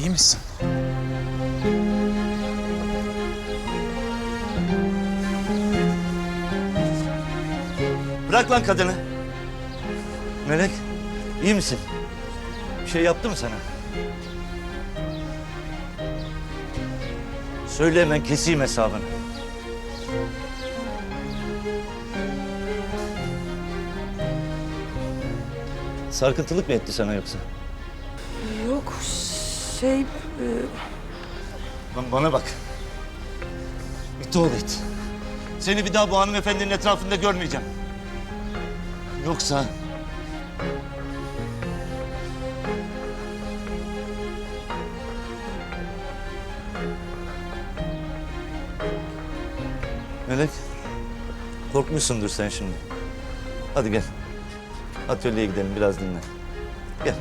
İyi misin? Bırak lan kadını. Melek, iyi misin? Bir şey yaptı mı sana? Söyle hemen keseyim hesabını. Sarkıntılık mı etti sana yoksa? Şey... e, bana bak. İt oğlu it. Seni bir daha bu hanımefendinin etrafında görmeyeceğim. Yoksa... Melek, korkmuşsundur sen şimdi. Hadi gel. Atölyeye gidelim biraz dinlen. Gel.